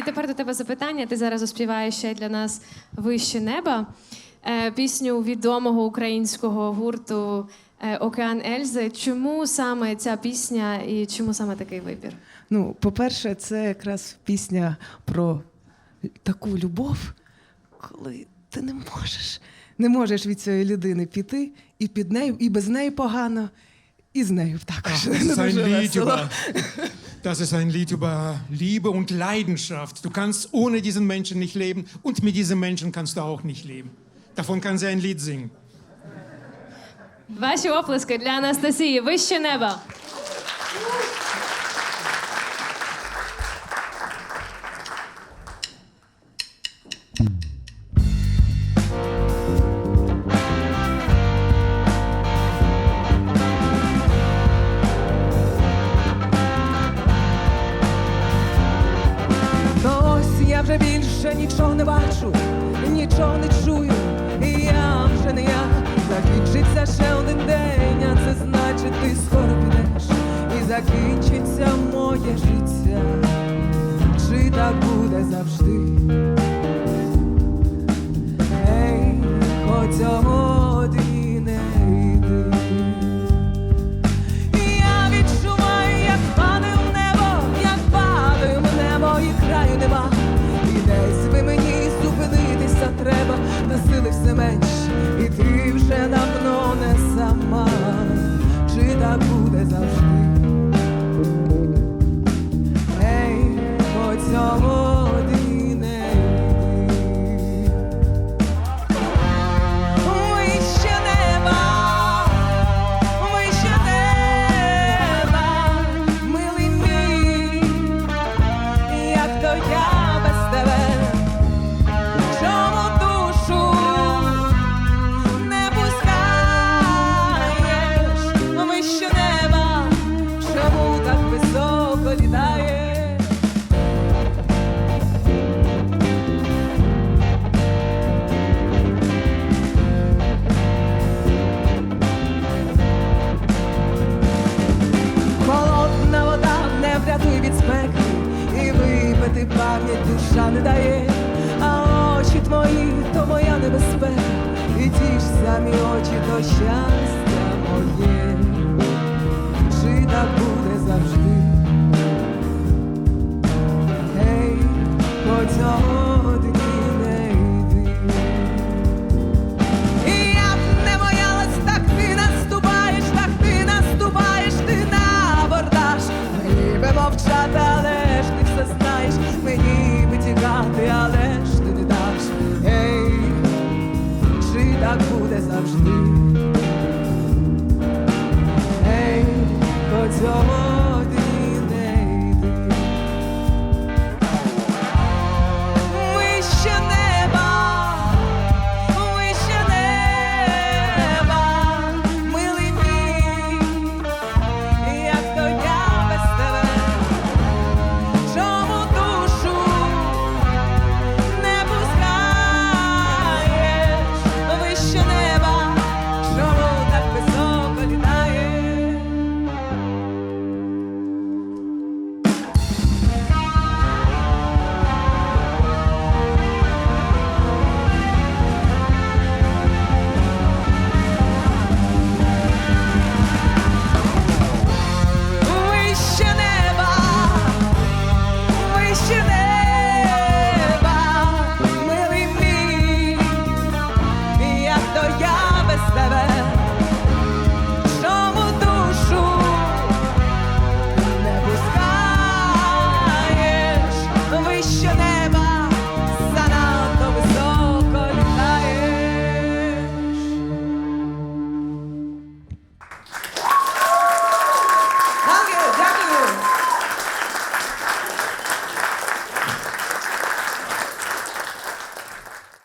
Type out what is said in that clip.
І тепер до тебе запитання. Ти зараз оспіваєш ще для нас вище неба. Е, Пісню відомого українського гурту е, Океан Ельзи. Чому саме ця пісня і чому саме такий вибір? Ну, по-перше, це якраз пісня про таку любов, коли ти не можеш, не можеш від цієї людини піти, і під нею, і без неї погано, і з нею також. Не дуже весело. über. Das ist ein Lied über Liebe und Leidenschaft. Du kannst ohne diesen Menschen nicht leben und mit diesem Menschen kannst du auch nicht leben. Davon kann sie ein Lied singen. Ваші оплески для Анастасії Вище неба. Вже більше нічого не бачу, нічого не чую, і я вже не я. Закінчиться ще один день, а це значить, ти скоро підеш, і закінчиться моє життя. Чи так буде завжди? Сили все менше, і ти вже давно не сама. Чи так буде завжди? Ей, хоч сьогодні не йди. Вище неба, неба, милий мій, як то я mnie ty daje A oczy twoi to moja niebezpeka Widzisz sami oczy to siastka moje Czy tak było? тікати, але ж ти не даш, гей, чи так буде завжди.